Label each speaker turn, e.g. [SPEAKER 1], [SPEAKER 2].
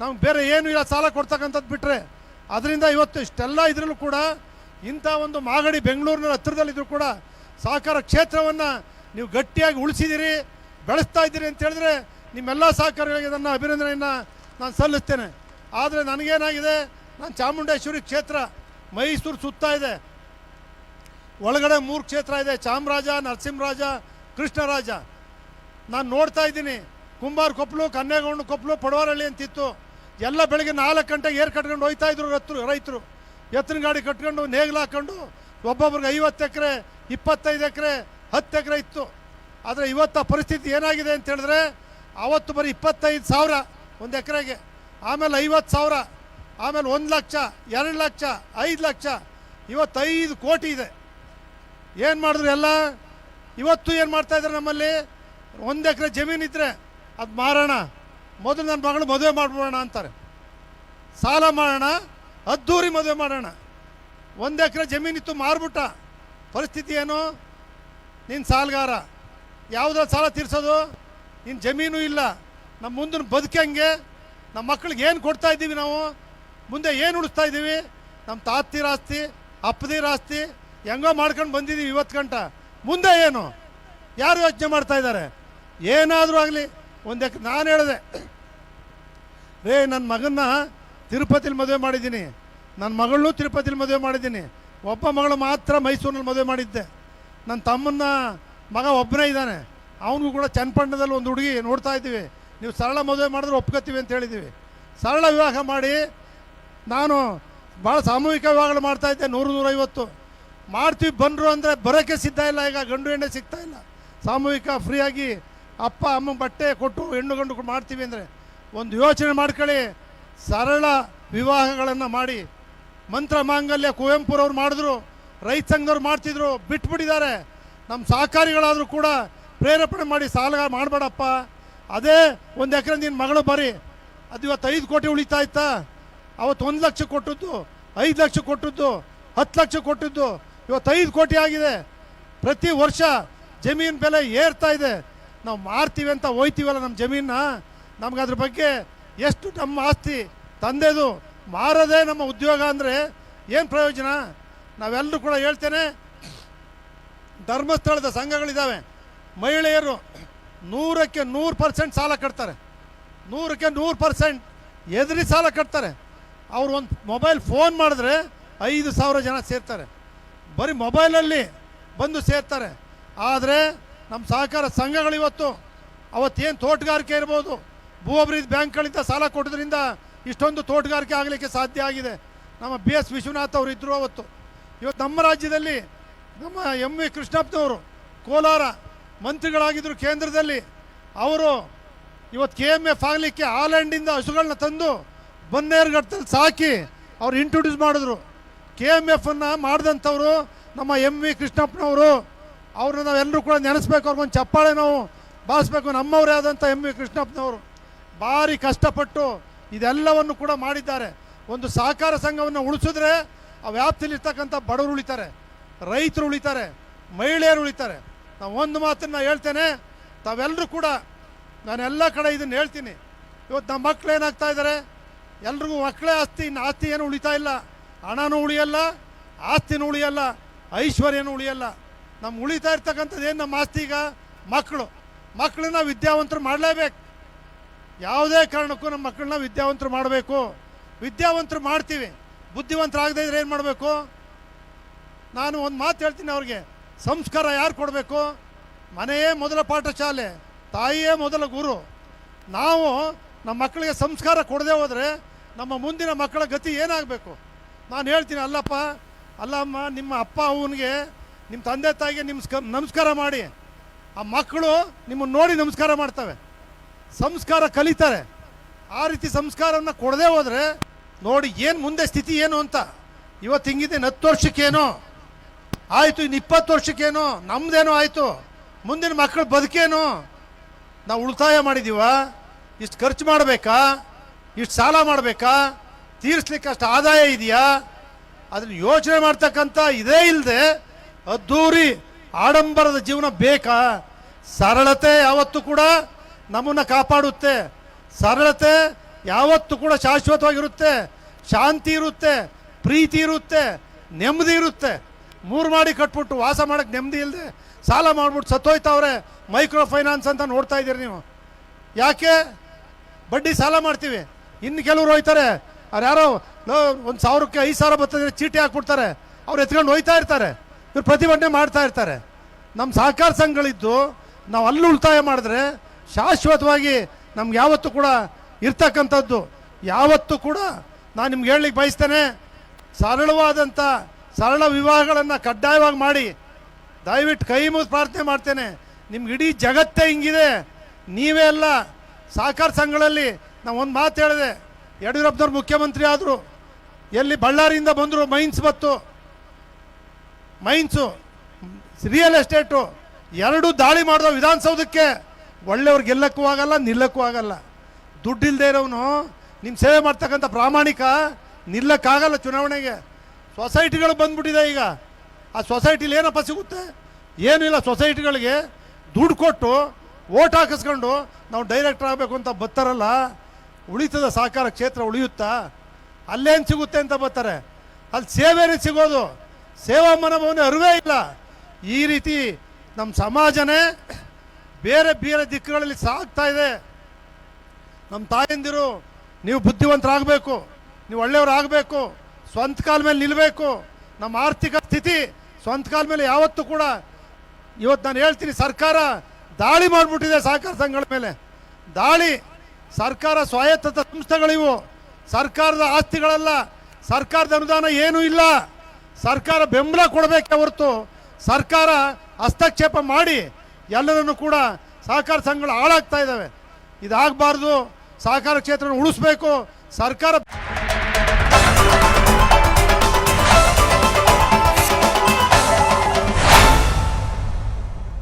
[SPEAKER 1] ನಮ್ಗೆ ಬೇರೆ ಏನು ಇಲ್ಲ, ಸಾಲ ಕೊಡ್ತಕ್ಕಂಥದ್ದು ಬಿಟ್ಟರೆ ಅದರಿಂದ ಇವತ್ತು ಇಷ್ಟೆಲ್ಲ ಇದರಲ್ಲೂ ಕೂಡ ಇಂಥ ಒಂದು ಮಾಗಡಿ ಬೆಂಗಳೂರಿನ ಹತ್ತಿರದಲ್ಲಿದ್ದರೂ ಕೂಡ ಸಹಕಾರ ಕ್ಷೇತ್ರವನ್ನು ನೀವು ಗಟ್ಟಿಯಾಗಿ ಉಳಿಸಿದ್ದೀರಿ ಬೆಳೆಸ್ತಾ ಇದ್ದೀರಿ ಅಂತ ಹೇಳಿದ್ರೆ ನಿಮ್ಮೆಲ್ಲ ಸಹಕಾರಿಗಳಿಗೆ ನನ್ನ ಅಭಿನಂದನೆಯನ್ನು ನಾನು ಸಲ್ಲಿಸ್ತೇನೆ. ಆದರೆ ನನಗೇನಾಗಿದೆ, ನಾನು ಚಾಮುಂಡೇಶ್ವರಿ ಕ್ಷೇತ್ರ ಮೈಸೂರು ಸುತ್ತ ಇದೆ. ಒಳಗಡೆ ಮೂರು ಕ್ಷೇತ್ರ ಇದೆ, ಚಾಮರಾಜ, ನರಸಿಂಹರಾಜ, ಕೃಷ್ಣರಾಜ. ನಾನು ನೋಡ್ತಾ ಇದ್ದೀನಿ. ಕುಂಬಾರ ಕೊಪ್ಪಲು ಕನ್ಯಾಗೌಂಡ ಕೊಪ್ಪಲು ಪಡವಾರಳ್ಳಿ ಅಂತಿತ್ತು. ಎಲ್ಲ ಬೆಳಗ್ಗೆ ನಾಲ್ಕು ಗಂಟೆಗೆ ಏರ್ ಕಟ್ಕೊಂಡು ಹೋಯ್ತಾ ಇದ್ರು ರೈತರು ರೈತರು. ಎತ್ತಿನ ಗಾಡಿ ಕಟ್ಕೊಂಡು ನೇಗಿಲು ಹಾಕೊಂಡು ಒಬ್ಬೊಬ್ರಿಗೆ ಐವತ್ತು ಎಕರೆ, ಇಪ್ಪತ್ತೈದು ಎಕರೆ, ಹತ್ತು ಎಕರೆ ಇತ್ತು. ಆದರೆ ಇವತ್ತು ಪರಿಸ್ಥಿತಿ ಏನಾಗಿದೆ ಅಂತ ಹೇಳಿದ್ರೆ ಅವತ್ತು ಬರೀ ಇಪ್ಪತ್ತೈದು ಸಾವಿರ ಒಂದು ಎಕರೆಗೆ, ಆಮೇಲೆ ಐವತ್ತು ಸಾವಿರ, ಆಮೇಲೆ ಒಂದು ಲಕ್ಷ, ಎರಡು ಲಕ್ಷ, ಐದು ಲಕ್ಷ ಇವತ್ತೈದು ಕೋಟಿ ಇದೆ. ಏನು ಮಾಡಿದ್ರು ಎಲ್ಲ? ಇವತ್ತು ಏನು ಮಾಡ್ತಾ ಇದ್ದಾರೆ ನಮ್ಮಲ್ಲಿ? ಒಂದು ಎಕರೆ ಜಮೀನು ಇದ್ದರೆ ಅದು ಮಾರೋಣ. ಮೊದಲು ನನ್ನ ಮಗಳು ಮದುವೆ ಮಾಡ್ಬಿಡೋಣ ಅಂತಾರೆ. ಸಾಲ ಮಾಡೋಣ, ಅದ್ದೂರಿ ಮದುವೆ ಮಾಡೋಣ. ಒಂದು ಎಕರೆ ಜಮೀನಿತ್ತು ಮಾರ್ಬಿಟ್ಟ. ಪರಿಸ್ಥಿತಿ ಏನು? ನಿನ್ನ ಸಾಲಗಾರ. ಯಾವುದೋ ಸಾಲ ತೀರಿಸೋದು? ನಿನ್ನ ಜಮೀನು ಇಲ್ಲ. ನಮ್ಮ ಮುಂದಿನ ಬದುಕಂಗೆ ನಮ್ಮ ಮಕ್ಳಿಗೆ ಏನು ಕೊಡ್ತಾ ಇದ್ದೀವಿ ನಾವು? ಮುಂದೆ ಏನು ಉಳಿಸ್ತಾ ಇದ್ದೀವಿ? ನಮ್ಮ ತಾತಿರ ಆಸ್ತಿ ಅಪ್ಪದಿರ ಆಸ್ತಿ ಹೆಂಗೋ ಮಾಡ್ಕೊಂಡು ಬಂದಿದ್ದೀವಿ ಇವತ್ತು ಗಂಟ. ಮುಂದೆ ಏನು? ಯಾರು ಯೋಚನೆ ಮಾಡ್ತಾ ಇದ್ದಾರೆ? ಏನಾದರೂ ಆಗಲಿ. ಒಂದು ನಾನು ಹೇಳಿದೆ ರೇ ನನ್ನ ಮಗನ್ನ ತಿರುಪತಿಲಿ ಮದುವೆ ಮಾಡಿದ್ದೀನಿ. ನನ್ನ ಮಗಳನ್ನೂ ತಿರುಪತಿಲಿ ಮದುವೆ ಮಾಡಿದ್ದೀನಿ. ಒಬ್ಬ ಮಗಳು ಮಾತ್ರ ಮೈಸೂರಿನಲ್ಲಿ ಮದುವೆ ಮಾಡಿದ್ದೆ. ನನ್ನ ತಮ್ಮನ್ನ ಮಗ ಒಬ್ಬನೇ ಇದ್ದಾನೆ. ಅವನಿಗೂ ಕೂಡ ಚನ್ನಪಟ್ಟಣದಲ್ಲಿ ಒಂದು ಹುಡುಗಿ ನೋಡ್ತಾ ಇದ್ದೀವಿ. ನೀವು ಸರಳ ಮದುವೆ ಮಾಡಿದ್ರೆ ಒಪ್ಕೋತೀವಿ ಅಂತ ಹೇಳಿದ್ದೀವಿ. ಸರಳ ವಿವಾಹ ಮಾಡಿ ನಾನು ಭಾಳ ಸಾಮೂಹಿಕ ವಿವಾಹಗಳು ಮಾಡ್ತಾ ಇದ್ದೆ, ನೂರು ನೂರೈವತ್ತು. ಮಾಡ್ತೀವಿ ಬಂದರು ಅಂದರೆ ಬರೋಕ್ಕೆ ಸಿದ್ಧ ಇಲ್ಲ, ಈಗ ಗಂಡು ಹೆಣ್ಣೆ ಸಿಗ್ತಾ ಇಲ್ಲ. ಸಾಮೂಹಿಕ, ಫ್ರೀಯಾಗಿ ಅಪ್ಪ, ಅಮ್ಮ ಬಟ್ಟೆ ಕೊಟ್ಟು ಹೆಣ್ಣು ಗಂಡು ಮಾಡ್ತೀವಿ ಅಂದರೆ ಒಂದು ಯೋಚನೆ ಮಾಡ್ಕೊಳ್ಳಿ. ಸರಳ ವಿವಾಹಗಳನ್ನು ಮಾಡಿ. ಮಂತ್ರ ಮಾಂಗಲ್ಯ ಕುವೆಂಪುರವ್ರು ಮಾಡಿದ್ರು, ರೈತ ಸಂಘದವ್ರು ಮಾಡ್ತಿದ್ರು, ಬಿಟ್ಬಿಟ್ಟಿದ್ದಾರೆ. ನಮ್ಮ ಸಹಕಾರಿಗಳಾದರೂ ಕೂಡ ಪ್ರೇರೇಪಣೆ ಮಾಡಿ ಸಾಲ ಮಾಡಬೇಡಪ್ಪ. ಅದೇ ಒಂದು ಎಕರೆ ನಿನ್ನ ಮಗಳು ಬರೀ. ಅದು ಇವತ್ತು ಐದು ಕೋಟಿ ಉಳಿತಾ ಇತ್ತಾ? ಅವತ್ತು ಒಂದು ಲಕ್ಷ ಕೊಟ್ಟದ್ದು, ಐದು ಲಕ್ಷ ಕೊಟ್ಟದ್ದು, ಹತ್ತು ಲಕ್ಷ ಕೊಟ್ಟಿದ್ದು, ಇವತ್ತು ಐದು ಕೋಟಿ ಆಗಿದೆ. ಪ್ರತಿ ವರ್ಷ ಜಮೀನು ಬೆಲೆ ಏರ್ತಾ ಇದೆ. ನಾವು ಮಾರ್ತೀವಿ ಅಂತ ಹೋಯ್ತೀವಲ್ಲ ನಮ್ಮ ಜಮೀನ ನಮ್ಗೆ ಅದ್ರ ಬಗ್ಗೆ ಎಷ್ಟು ನಮ್ಮ ಆಸ್ತಿ ತಂದೆದು ಮಾರದೇ ನಮ್ಮ ಉದ್ಯೋಗ ಅಂದರೆ ಏನು ಪ್ರಯೋಜನ? ನಾವೆಲ್ಲರೂ ಕೂಡ ಹೇಳ್ತೇನೆ, ಧರ್ಮಸ್ಥಳದ ಸಂಘಗಳಿದ್ದಾವೆ ಮಹಿಳೆಯರು ನೂರಕ್ಕೆ ನೂರು ಪರ್ಸೆಂಟ್ ಸಾಲ ಕಟ್ತಾರೆ. ನೂರಕ್ಕೆ ನೂರು ಪರ್ಸೆಂಟ್ ಎದುರಿ ಸಾಲ ಕಟ್ತಾರೆ. ಅವರು ಒಂದು ಮೊಬೈಲ್ ಫೋನ್ ಮಾಡಿದ್ರೆ ಐದು ಸಾವಿರ ಜನ ಸೇರ್ತಾರೆ. ಬರೀ ಮೊಬೈಲಲ್ಲಿ ಬಂದು ಸೇರ್ತಾರೆ. ಆದರೆ ನಮ್ಮ ಸಹಕಾರ ಸಂಘಗಳಿವತ್ತು ಅವತ್ತೇನು ತೋಟಗಾರಿಕೆ ಇರ್ಬೋದು ಭೂ ಅಭಿವೃದ್ಧಿ ಬ್ಯಾಂಕ್ಗಳಿಂದ ಸಾಲ ಕೊಡೋದ್ರಿಂದ ಇಷ್ಟೊಂದು ತೋಟಗಾರಿಕೆ ಆಗಲಿಕ್ಕೆ ಸಾಧ್ಯ ಆಗಿದೆ. ನಮ್ಮ ಬಿ ಎಸ್ ವಿಶ್ವನಾಥ್ ಅವರು ಇದ್ದರು ಅವತ್ತು. ಇವತ್ತು ನಮ್ಮ ರಾಜ್ಯದಲ್ಲಿ ನಮ್ಮ ಎಂ ವಿ ಕೃಷ್ಣಪ್ಪನವರು, ಕೋಲಾರ ಮಂತ್ರಿಗಳಾಗಿದ್ದರು ಕೇಂದ್ರದಲ್ಲಿ, ಅವರು ಇವತ್ತು ಕೆ ಎಂ ಎಫ್ ಆಗಲಿಕ್ಕೆ ಆಲ್ಯಾಂಡಿಂದ ಹಸುಗಳನ್ನ ತಂದು ಬನ್ನೇರುಘಟ್ಟದಲ್ಲಿ ಸಾಕಿ ಅವ್ರು ಇಂಟ್ರೊಡ್ಯೂಸ್ ಮಾಡಿದ್ರು. ಕೆ ಎಂ ಎಫನ್ನು ಮಾಡಿದಂಥವ್ರು ನಮ್ಮ ಎಂ ವಿ ಕೃಷ್ಣಪ್ಪನವರು. ಅವ್ರನ್ನ ನಾವೆಲ್ಲರೂ ಕೂಡ ನೆನೆಸ್ಬೇಕು, ಅವ್ರಿಗೊಂದು ಚಪ್ಪಾಳೆ ನಾವು ಬಾಳಿಸ್ಬೇಕು ನಮ್ಮವರೇ ಆದಂಥ ಎಂ ವಿ ಕೃಷ್ಣಪ್ಪನವರು. ಭಾರಿ ಕಷ್ಟಪಟ್ಟು ಇದೆಲ್ಲವನ್ನು ಕೂಡ ಮಾಡಿದ್ದಾರೆ. ಒಂದು ಸಹಕಾರ ಸಂಘವನ್ನು ಉಳಿಸಿದ್ರೆ ಆ ವ್ಯಾಪ್ತಿಲಿರ್ತಕ್ಕಂಥ ಬಡವರು ಉಳಿತಾರೆ, ರೈತರು ಉಳಿತಾರೆ, ಮಹಿಳೆಯರು ಉಳಿತಾರೆ. ನಾವು ಒಂದು ಮಾತನ್ನು ಹೇಳ್ತೇನೆ ತಾವೆಲ್ಲರೂ ಕೂಡ ನಾನು ಎಲ್ಲ ಕಡೆ ಇದನ್ನು ಹೇಳ್ತೀನಿ. ಇವತ್ತು ನಮ್ಮ ಮಕ್ಕಳು ಏನಾಗ್ತಾ ಇದ್ದಾರೆ ಎಲ್ರಿಗೂ ಮಕ್ಕಳೇ ಆಸ್ತಿ, ಇನ್ನು ಆಸ್ತಿ ಏನು ಉಳಿತಾ ಇಲ್ಲ. ಹಣನೂ ಉಳಿಯಲ್ಲ, ಆಸ್ತಿನೂ ಉಳಿಯಲ್ಲ, ಐಶ್ವರ್ಯನೂ ಉಳಿಯಲ್ಲ. ನಮ್ಮ ಉಳಿತಾ ಇರ್ತಕ್ಕಂಥದ್ದು ಏನು ನಮ್ಮ ಆಸ್ತಿ ಈಗ? ಮಕ್ಕಳು ಮಕ್ಕಳನ್ನ ವಿದ್ಯಾವಂತರು ಮಾಡಲೇಬೇಕು. ಯಾವುದೇ ಕಾರಣಕ್ಕೂ ನಮ್ಮ ಮಕ್ಕಳನ್ನ ವಿದ್ಯಾವಂತರು ಮಾಡಬೇಕು. ವಿದ್ಯಾವಂತರು ಮಾಡ್ತೀವಿ. ಬುದ್ಧಿವಂತರಾಗದೇ ಇದ್ರೆ ಏನು ಮಾಡಬೇಕು? ನಾನು ಒಂದು ಮಾತು ಹೇಳ್ತೀನಿ ಅವ್ರಿಗೆ. ಸಂಸ್ಕಾರ ಯಾರು ಕೊಡಬೇಕು? ಮನೆಯೇ ಮೊದಲ ಪಾಠಶಾಲೆ, ತಾಯಿಯೇ ಮೊದಲ ಗುರು. ನಾವು ನಮ್ಮ ಮಕ್ಕಳಿಗೆ ಸಂಸ್ಕಾರ ಕೊಡದೆ ಹೋದರೆ ನಮ್ಮ ಮುಂದಿನ ಮಕ್ಕಳ ಗತಿ ಏನಾಗಬೇಕು? ನಾನು ಹೇಳ್ತೀನಿ, ಅಲ್ಲಪ್ಪ, ಅಲ್ಲಮ್ಮ, ನಿಮ್ಮ ಅಪ್ಪ, ಅವನಿಗೆ ನಿಮ್ಮ ತಂದೆ ತಾಯಿಗೆ ನಿಮ್ಸ್ಕ, ನಮಸ್ಕಾರ ಮಾಡಿ. ಆ ಮಕ್ಕಳು ನಿಮ್ಮನ್ನು ನೋಡಿ ನಮಸ್ಕಾರ ಮಾಡ್ತವೆ. ಸಂಸ್ಕಾರ ಕಲಿತಾರೆ. ಆ ರೀತಿ ಸಂಸ್ಕಾರವನ್ನು ಕೊಡದೆ ಹೋದರೆ ನೋಡಿ ಏನು ಮುಂದೆ ಸ್ಥಿತಿ ಏನು ಅಂತ. ಇವತ್ತು ಹಿಂಗಿದೆ ಹತ್ತು ವರ್ಷಕ್ಕೇನೋ? ಆಯಿತು, ಇನ್ನು ಇಪ್ಪತ್ತು ವರ್ಷಕ್ಕೇನೋ? ನಮ್ಮದೇನೋ ಆಯಿತು? ಮುಂದಿನ ಮಕ್ಕಳ ಬದುಕೇನೋ? ನಾವು ಉಳಿತಾಯ ಮಾಡಿದ್ದೀವ ಇಷ್ಟು ಖರ್ಚು ಮಾಡಬೇಕಾ? ಇಷ್ಟು ಸಾಲ ಮಾಡಬೇಕಾ? ತೀರಿಸ್ಲಿಕ್ಕೆ ಅಷ್ಟು ಆದಾಯ ಇದೆಯಾ? ಅದನ್ನು ಯೋಚನೆ ಮಾಡ್ತಕ್ಕಂಥ ಇದೇ ಇಲ್ಲದೆ ಅದ್ದೂರಿ ಆಡಂಬರದ ಜೀವನ ಬೇಕಾ? ಸರಳತೆ ಯಾವತ್ತೂ ಕೂಡ ನಮ್ಮನ್ನು ಕಾಪಾಡುತ್ತೆ. ಸರಳತೆ ಯಾವತ್ತೂ ಕೂಡ ಶಾಶ್ವತವಾಗಿರುತ್ತೆ. ಶಾಂತಿ ಇರುತ್ತೆ, ಪ್ರೀತಿ ಇರುತ್ತೆ, ನೆಮ್ಮದಿ ಇರುತ್ತೆ. ಮೂರು ಮಾಡಿ ಕಟ್ಬಿಟ್ಟು ವಾಸ ಮಾಡೋಕ್ಕೆ ನೆಮ್ಮದಿ ಇಲ್ಲದೆ ಸಾಲ ಮಾಡ್ಬಿಟ್ಟು ಸತ್ತೋಯ್ತವ್ರೆ ಮೈಕ್ರೋ ಫೈನಾನ್ಸ್ ಅಂತ ನೋಡ್ತಾ ಇದ್ದೀರಿ ನೀವು. ಯಾಕೆ? ಬಡ್ಡಿ ಸಾಲ ಮಾಡ್ತೀವಿ. ಇನ್ನು ಕೆಲವರು ಹೋಯ್ತಾರೆ. ಅವ್ರು ಯಾರೋ ಒಂದು ಸಾವಿರಕ್ಕೆ ಐದು ಸಾವಿರ ಬರ್ತದೆ ಚೀಟಿ ಹಾಕ್ಬಿಡ್ತಾರೆ. ಅವ್ರು ಎತ್ಕೊಂಡು ಹೋಯ್ತಾ ಇರ್ತಾರೆ. ಇವ್ರು ಪ್ರತಿಭಟನೆ ಮಾಡ್ತಾ ಇರ್ತಾರೆ. ನಮ್ಮ ಸಹಕಾರ ಸಂಘಗಳಿದ್ದು ನಾವು ಅಲ್ಲಿ ಉಳಿತಾಯ ಮಾಡಿದ್ರೆ ಶಾಶ್ವತವಾಗಿ ನಮ್ಗೆ ಯಾವತ್ತೂ ಕೂಡ ಇರ್ತಕ್ಕಂಥದ್ದು, ಯಾವತ್ತೂ ಕೂಡ ನಾನು ನಿಮ್ಗೆ ಹೇಳಲಿಕ್ಕೆ ಬಯಸ್ತೇನೆ ಸರಳವಾದಂಥ ಸರಳ ವಿವಾಹಗಳನ್ನು ಕಡ್ಡಾಯವಾಗಿ ಮಾಡಿ, ದಯವಿಟ್ಟು ಕೈ ಮುಗಿದು ಪ್ರಾರ್ಥನೆ ಮಾಡ್ತೇನೆ. ನಿಮ್ಗೆ ಇಡೀ ಜಗತ್ತೇ ಹಿಂಗಿದೆ, ನೀವೇ ಎಲ್ಲ ಸಹಕಾರ ಸಂಘಗಳಲ್ಲಿ ನಾವು ಒಂದು ಮಾತು ಹೇಳಿದೆ, ಯಡಿಯೂರಪ್ಪನವ್ರು ಮುಖ್ಯಮಂತ್ರಿ ಆದರು, ಎಲ್ಲಿ ಬಳ್ಳಾರಿಯಿಂದ ಬಂದರು ಮೈನ್ಸ್ ಬತ್ತು, ಮೈನ್ಸು, ರಿಯಲ್ ಎಸ್ಟೇಟು, ಎರಡು ದಾಳಿ ಮಾಡಿದ ವಿಧಾನಸೌಧಕ್ಕೆ ಒಳ್ಳೆಯವ್ರು ಗೆಲ್ಲಕ್ಕೂ ಆಗಲ್ಲ, ನಿಲ್ಲಕ್ಕೂ ಆಗಲ್ಲ. ದುಡ್ಡಿಲ್ಲದೆ ಇರೋನು ನಿಮ್ಮ ಸೇವೆ ಮಾಡ್ತಕ್ಕಂಥ ಪ್ರಾಮಾಣಿಕ, ನಿಲ್ಲಕ್ಕಾಗಲ್ಲ ಚುನಾವಣೆಗೆ. ಸೊಸೈಟಿಗಳು ಬಂದ್ಬಿಟ್ಟಿದೆ ಈಗ. ಆ ಸೊಸೈಟಿಲಿ ಏನಪ್ಪ ಸಿಗುತ್ತೆ? ಏನಿಲ್ಲ ಸೊಸೈಟಿಗಳಿಗೆ ದುಡ್ಡು ಕೊಟ್ಟು ಓಟ್ ಹಾಕಿಸ್ಕೊಂಡು ನಾವು ಡೈರೆಕ್ಟರ್ ಆಗಬೇಕು ಅಂತ ಬರ್ತಾರಲ್ಲ, ಉಳಿತದ ಸಹಕಾರ ಕ್ಷೇತ್ರ ಉಳಿಯುತ್ತಾ? ಅಲ್ಲೇನು ಸಿಗುತ್ತೆ ಅಂತ ಬರ್ತಾರೆ. ಅಲ್ಲಿ ಸೇವೆನೇ ಸಿಗೋದು. ಸೇವಾ ಮನೋಭಾವನೆ ಅರಿವೇ ಇಲ್ಲ. ಈ ರೀತಿ ನಮ್ಮ ಸಮಾಜನೇ ಬೇರೆ ಬೇರೆ ದಿಕ್ಕುಗಳಲ್ಲಿ ಸಾಗ್ತಾ ಇದೆ. ನಮ್ಮ ತಾಯಂದಿರು, ನೀವು ಬುದ್ಧಿವಂತರಾಗಬೇಕು, ನೀವು ಒಳ್ಳೆಯವರಾಗಬೇಕು, ಸ್ವಂತ ಕಾಲ ಮೇಲೆ ನಿಲ್ಲಬೇಕು ನಮ್ಮ ಆರ್ಥಿಕ ಸ್ಥಿತಿ ಸ್ವಂತ ಕಾಲ ಮೇಲೆ ಯಾವತ್ತೂ ಕೂಡ, ಇವತ್ತು ನಾನು ಹೇಳ್ತೀನಿ ಸರ್ಕಾರ ದಾಳಿ ಮಾಡಿಬಿಟ್ಟಿದೆ ಸಹಕಾರ ಸಂಘಗಳ ಮೇಲೆ. ದಾಳಿ, ಸರ್ಕಾರ ಸ್ವಾಯತ್ತ ಸಂಸ್ಥೆಗಳಿವು. ಸರ್ಕಾರದ ಆಸ್ತಿಗಳಲ್ಲ, ಸರ್ಕಾರದ ಅನುದಾನ ಏನೂ ಇಲ್ಲ. ಸರ್ಕಾರ ಬೆಂಬಲ ಕೊಡಬೇಕೆ ಹೊರತು ಸರ್ಕಾರ ಹಸ್ತಕ್ಷೇಪ ಮಾಡಿ ಎಲ್ಲರನ್ನು ಕೂಡ ಸಹಕಾರ ಸಂಘಗಳು ಹಾಳಾಗ್ತಾ ಇದ್ದಾವೆ. ಇದಾಗಬಾರ್ದು. ಸಹಕಾರ ಕ್ಷೇತ್ರನ ಉಳಿಸ್ಬೇಕು. ಸರ್ಕಾರ